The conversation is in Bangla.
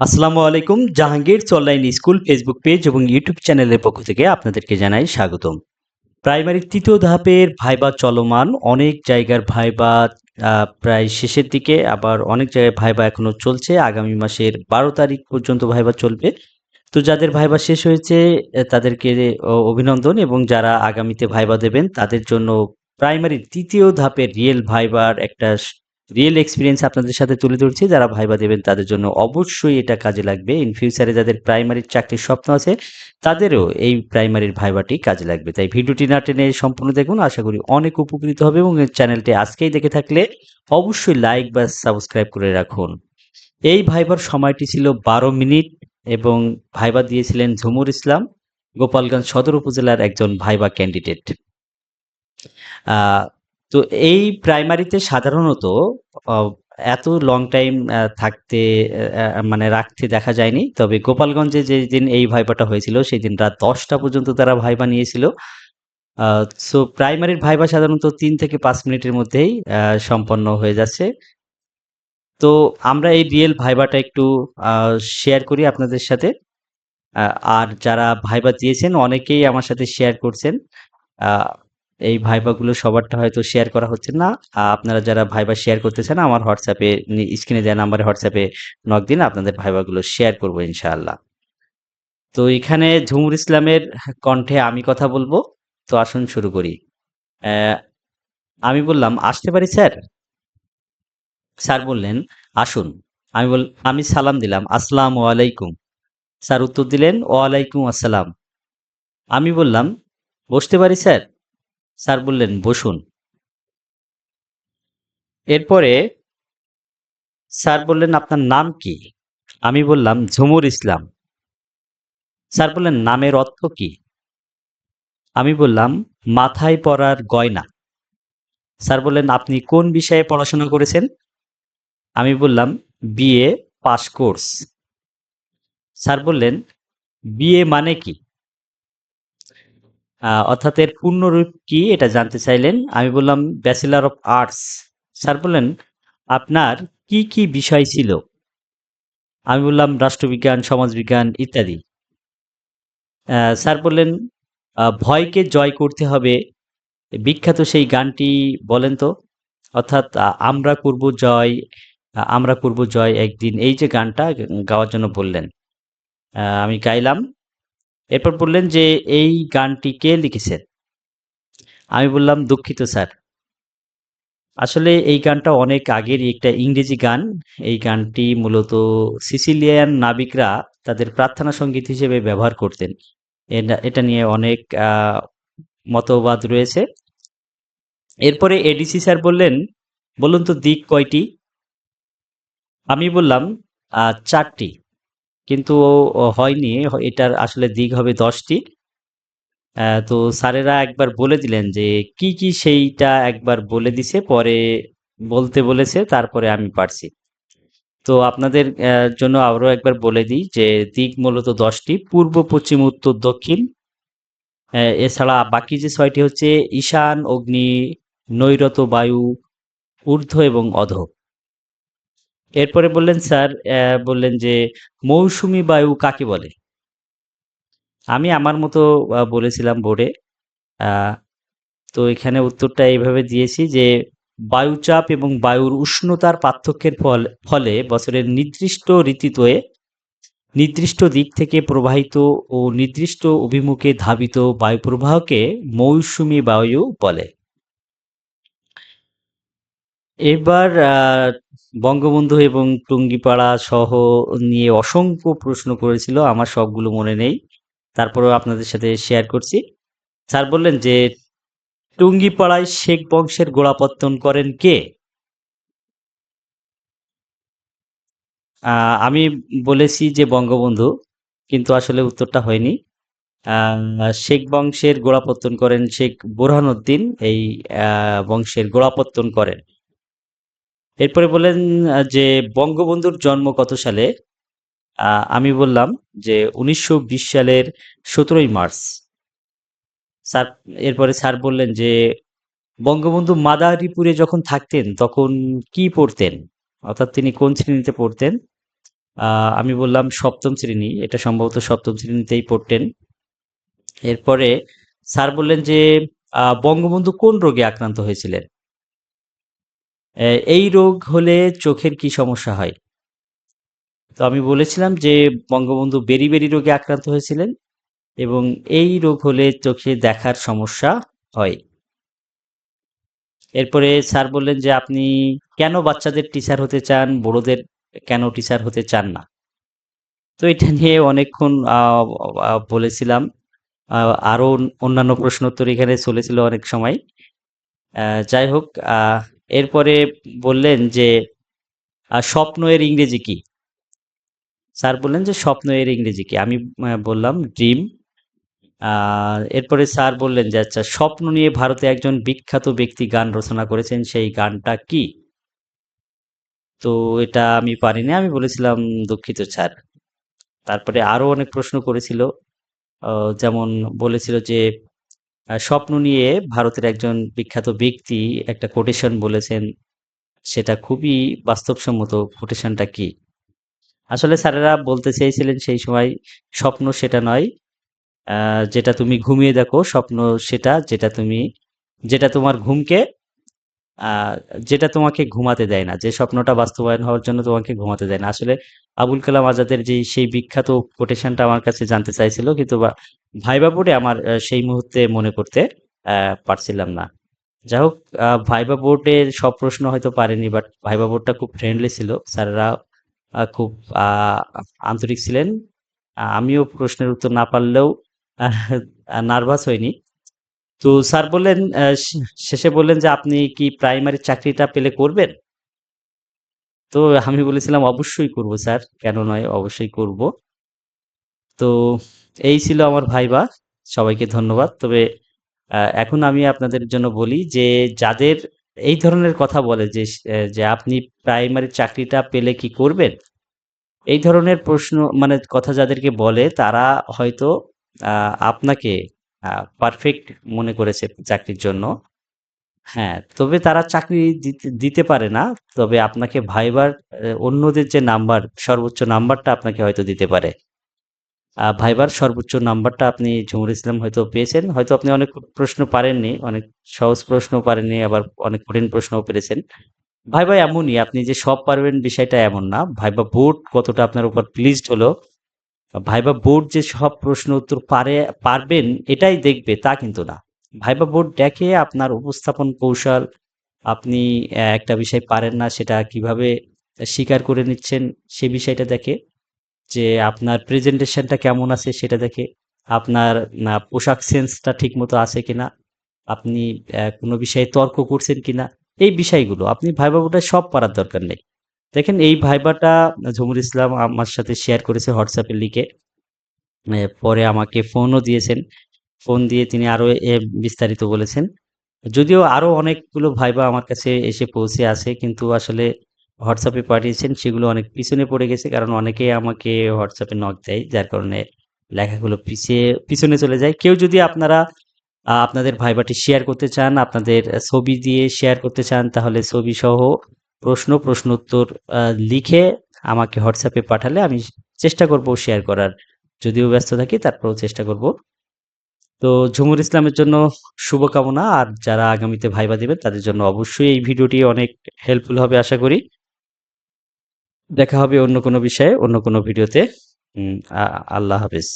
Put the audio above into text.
আসসালামু আলাইকুম, Jahangir online school Facebook page এবং ইউটিউব চ্যানেলের পক্ষ থেকে আপনাদেরকে জানাই স্বাগতম। প্রাইমারি তৃতীয় ধাপের ভাইবা চলমান, অনেক জায়গার ভাইবা প্রায় শেষের দিকে, আবার অনেক জায়গায় ভাইবা এখনও চলছে। আগামী মাসের বারো তারিখ পর্যন্ত ভাইবা চলবে। তো যাদের ভাইবা শেষ হয়েছে তাদেরকে অভিনন্দন এবং যারা আগামীতে ভাইবা দেবেন, তাদের জন্য প্রাইমারি তৃতীয় ধাপের রিয়েল ভাইবার একটা রিয়েল এক্সপিরিয়েন্স আপনাদের সাথে তুলে ধরছি। যারা ভাইবা দেবেন তাদের জন্য অবশ্যই এটা কাজে লাগবে। ইন ফিউচারে যাদের প্রাইমারির চাকরির স্বপ্ন আছে, তাদেরও এই প্রাইমারির ভাইবাটি কাজে লাগবে। তাই ভিডিওটি না টেনে সম্পূর্ণ দেখুন। আশা করি অনেক উপকৃত হবে এবং চ্যানেলটি আজকেই দেখে থাকলে অবশ্যই লাইক বা সাবস্ক্রাইব করে রাখুন। এই ভাইবার সময়টি ছিল বারো মিনিট এবং ভাইবা দিয়েছিলেন ঝুমুর ইসলাম, গোপালগঞ্জ সদর উপজেলার একজন ভাইবা ক্যান্ডিডেট তো এই প্রাইমারিতে সাধারণত এত লং টাইম থাকতে মানে রাখতে দেখা যায়নি। তবে গোপালগঞ্জে যে দিন এই ভাইবাটা হয়েছিল, সেই দিন রাত দশটা পর্যন্ত তারা ভাইবা নিয়েছিল। সো প্রাইমারির ভাইবা সাধারণত তিন থেকে পাঁচ মিনিটের মধ্যেই সম্পন্ন হয়ে যাচ্ছে। তো আমরা এই রিয়েল ভাইবাটা একটু শেয়ার করি আপনাদের সাথে। আর যারা ভাইবা দিয়েছেন, অনেকেই আমার সাথে শেয়ার করছেন। এই ভাইবাগুলো সবারটা হয়তো শেয়ার করা হচ্ছে না। আপনারা যারা ভাইবা শেয়ার করতে চান, আমার হোয়াটসঅ্যাপে স্ক্রিনে দেওয়া নাম্বারে হোয়াটসঅ্যাপে নক দিন আপনাদের ভাইবাগুলো শেয়ার করব ইনশাআল্লাহ। তো এখানে ঝুমুর ইসলামের কণ্ঠে আমি কথা বলব। তো আসুন শুরু করি। আমি বললাম, আসতে পারি, স্যার? স্যার বললেন, আসুন। আমি বল, আমি সালাম দিলাম, আসসালামু আলাইকুম। স্যার উত্তর দিলেন, ওয়ালাইকুম আসসালাম। আমি বললাম, বসতে পারি, স্যার? স্যার বললেন, বসুন। এরপরে স্যার বললেন, আপনার নাম কি? আমি বললাম, ঝুমুর ইসলাম। স্যার বললেন, নামের অর্থ কি? আমি বললাম, মাথায় পরার গয়না। স্যার বললেন, আপনি কোন বিষয়ে পড়াশোনা করেছেন? আমি বললাম বিএ পাস কোর্স। স্যার বললেন বিএ মানে কি? অর্থাৎ এর পূর্ণরূপ কি এটা জানতে চাইলেন? আমি বললাম ব্যাচেলার অফ আর্টস স্যার বললেন, আপনার কি কি বিষয় ছিল? আমি বললাম, রাষ্ট্রবিজ্ঞান, সমাজবিজ্ঞান ইত্যাদি। স্যার বললেন ভয়কে জয় করতে হবে। বিখ্যাত সেই গানটি বলেন তো, অর্থাৎ আমরা করব জয় আমরা করব জয় একদিন। এই যে গানটা গাওয়ার জন্য বললেন। আমি গাইলাম। এরপর বললেন যে, এই গানটি কে লিখেছেন? আমি বললাম, দুঃখিত, স্যার। আসলে এই গানটা অনেক আগের একটা ইংরেজি গান। এই গানটি মূলত সিসিলিয়ান নাবিকরা তাদের প্রার্থনা সংগীত হিসেবে ব্যবহার করতেন। এটা নিয়ে অনেক মতবাদ রয়েছে। এরপরে এডিসি স্যার বললেন, বলুন তো দিক কয়টি? আমি বললাম চারটি। কিন্তু হয়নি, এটার আসলে দিক হবে দশটি। তো স্যারেরা একবার বলে দিলেন যে, কি কি সেইটা একবার বলে দিছে, পরে বলতে বলেছে, তারপরে আমি পারছি। তো আপনাদের জন্য আরও একবার বলে দিই যে, দিক মূলত দশটি, পূর্ব, পশ্চিম, উত্তর, দক্ষিণ। এছাড়া বাকি যে ছয়টি হচ্ছে, ঈশান, অগ্নি, নৈরত, বায়ু, ঊর্ধ্ব এবং অধ। এরপরে বললেন, স্যার বললেন যে, মৌসুমী বায়ু কাকে বলে? আমি আমার মতো বলেছিলাম বোর্ডে। তো এখানে উত্তরটা এইভাবে দিয়েছি যে, বায়ুচাপ এবং বায়ুর উষ্ণতার পার্থক্যের ফল, ফলে বছরের নির্দিষ্ট ঋতুতে নির্দিষ্ট দিক থেকে প্রবাহিত ও নির্দিষ্ট অভিমুখে ধাবিত বায়ু প্রবাহকে মৌসুমী বায়ু বলে। এবার বঙ্গবন্ধু এবং টুঙ্গিপাড়া সহ নিয়ে অসংখ্য প্রশ্ন করেছিল, আমার সবগুলো মনে নেই। তারপরেও আপনাদের সাথে শেয়ার করছি। স্যার বললেন যে, টুঙ্গিপাড়ায় শেখ বংশের গোড়াপত্তন করেন কে? আমি বলেছি যে বঙ্গবন্ধু, কিন্তু আসলে উত্তরটা হয়নি। শেখ বংশের গোড়াপত্তন করেন শেখ বোরহানুদ্দিন, এই বংশের গোড়াপত্তন করেন। এরপরে বললেন যে বঙ্গবন্ধুর জন্ম কত সালে আমি বললাম যে উনিশশো বিশ সালের সতেরোই মার্চ স্যার এরপরে স্যার বললেন যে বঙ্গবন্ধু মাদারীপুরে যখন থাকতেন তখন কি পড়তেন অর্থাৎ তিনি কোন শ্রেণীতে পড়তেন আমি বললাম সপ্তম শ্রেণি। এটা সম্ভবত সপ্তম শ্রেণীতেই পড়তেন। এরপরে স্যার বললেন যে, বঙ্গবন্ধু কোন রোগে আক্রান্ত হয়েছিলেন? এই রোগ হলে চোখের কি সমস্যা হয়? তো আমি বলেছিলাম যে, বঙ্গবন্ধু বেরি-বেরি রোগে আক্রান্ত হয়েছিলেন এবং এই রোগ হলে চোখে দেখার সমস্যা হয়। এরপরে স্যার বললেন যে, "আপনি কেন বাচ্চাদের টিচার হতে চান, বড়দের কেন টিচার হতে চান না?" তো এটা নিয়ে অনেকক্ষণ বলেছিলাম। আ আরও অন্যান্য প্রশ্নোত্তর এখানে চলেছিল অনেক সময়। যাই হোক এরপরে বললেন যে, "স্বপ্ন এর ইংরেজি কি?" স্যার বললেন যে, "স্বপ্ন এর ইংরেজি কি?" আমি বললাম, "ড্রিম।" এরপরে স্যার বললেন যে, "আচ্ছা স্বপ্ন নিয়ে ভারতে একজন বিখ্যাত ব্যক্তি গান রচনা করেছেন, সেই গানটা কি?" তো এটা আমি পারিনি। আমি বলেছিলাম, "দুঃখিত স্যার।" তারপরে আরও অনেক প্রশ্ন করেছিল। যেমন বলেছিল যে, স্বপ্ন নিয়ে ভারতের একজন বিখ্যাত ব্যক্তি একটা কোটেশন বলেছেন। সেটা খুবই বাস্তবসম্মত। কোটেশনটা কি? আসলে স্যারেরা বলতে চেয়েছিলেন সেই সময়, "স্বপ্ন সেটা নয়। যেটা তুমি ঘুমিয়ে দেখো, স্বপ্ন সেটা যেটা তুমি যেটা তোমার ঘুমকে যেটা তোমাকে ঘুমাতে দেয় না। যে স্বপ্নটা বাস্তবায়ন হওয়ার জন্য তোমাকে ঘুমাতে দেয় না।" আসলে আবুল কালাম আজাদের যেই সেই বিখ্যাত কোটেশনটা আমার কাছে জানতে চাইছিল, কিন্তু ভাইবা বোর্ডে আমার সেই মুহূর্তে মনে করতে পারছিলাম না। যাই হোক ভাইবা বোর্ডের সব প্রশ্ন হয়তো পারেনি বাট ভাইবা বোর্ডটা খুব ফ্রেন্ডলি ছিল। স্যাররা খুব আন্তরিক ছিলেন। আমিও প্রশ্নের উত্তর না পারলেও নার্ভাস হইনি। তো স্যার বললেন শেষে বললেন যে, "আপনি কি প্রাইমারি চাকরিটা পেলে করবেন?" তো আমি বলেছিলাম, "অবশ্যই করব স্যার। কেন নয়? অবশ্যই করব।" তো এই ছিল আমার ভাইবা। সবাইকে ধন্যবাদ। তবে এখন আমি আপনাদের জন্য বলি যে, যাদের এই ধরনের কথা বলে যে, যে, "আপনি প্রাইমারি চাকরিটা পেলে কি করবেন?" এই ধরনের প্রশ্ন মানে কথা যাদেরকে বলে তারা হয়তো আপনাকে পারফেক্ট মনে করেছে চাকরির জন্য। হ্যাঁ, তবে তারা চাকরি দিতে পারে না। তবে আপনাকে ভাইবার অন্যদের যে নাম্বার, সর্বোচ্চ নাম্বারটা আপনাকে হয়তো দিতে পারে। ভাইবার সর্বোচ্চ নাম্বারটা আপনি ঝুমুর ইসলাম হয়তো পেয়েছেন। হয়তো আপনি অনেক প্রশ্ন পারেননি। অনেক সহজ প্রশ্নও পারেননি, আবার অনেক কঠিন প্রশ্নও পেরেছেন। ভাইবা এমনই আপনি যে সব পারবেন বিষয়টা এমন না। ভাইবা বোর্ড কতটা আপনার উপর প্লিজড হলো। ভাইবা বোর্ড যে সব প্রশ্ন উত্তর পারে পারবেন এটাই দেখবে তা কিন্তু না। ভাইবা বোর্ড দেখে আপনার উপস্থাপন কৌশল, আপনি একটা বিষয় পারেন না সেটা কীভাবে স্বীকার করে নিচ্ছেন সে বিষয়টা দেখে। যে আপনার প্রেজেন্টেশনটা কেমন আছে সেটা দেখে। আপনার পোশাক সেন্সটা ঠিকমতো আছে কিনা, আপনি কোনো বিষয়ে তর্ক করছেন কিনা, এই বিষয়গুলো। আপনি ভাইবা বোর্ডে সব পারার দরকার নেই। দেখেন এই ভাইবাটা ঝুমুর ইসলাম আমার সাথে শেয়ার করেছে হোয়াটসঅ্যাপে লিখে। পরে আমাকে ফোনও দিয়েছেন। ফোন দিয়ে তিনি আরও বিস্তারিত বলেছেন। যদিও আরও অনেকগুলো ভাইবা আমার কাছে এসে পৌঁছে আছে কিন্তু আসলে হোয়াটসঅ্যাপে পাঠিয়েছেন সেগুলো অনেক পিছনে পড়ে গেছে। কারণ অনেকেই আমাকে হোয়াটসঅ্যাপে নক দেয়। যার কারণে লেখাগুলো পিছিয়ে পিছনে চলে যায়। কেউ যদি আপনারা আপনাদের ভাইবাটি শেয়ার করতে চান, আপনাদের ছবি দিয়ে শেয়ার করতে চান তাহলে ছবিসহ প্রশ্ন, প্রশ্নোত্তর আ লিখে আমাকে হোয়াটসঅ্যাপে পাঠালে আমি চেষ্টা করব শেয়ার করার। যদিও ব্যস্ত থাকি তারপরেও চেষ্টা করব। তো ঝুমুর ইসলামের জন্য শুভকামনা। আর যারা আগামীতে ভাইবা দিবেন তাদের জন্য অবশ্যই এই ভিডিওটি অনেক হেল্পফুল হবে আশা করি। দেখা হবে অন্য কোনো বিষয়ে, অন্য কোনো ভিডিওতে। আল্লাহ হাফেজ।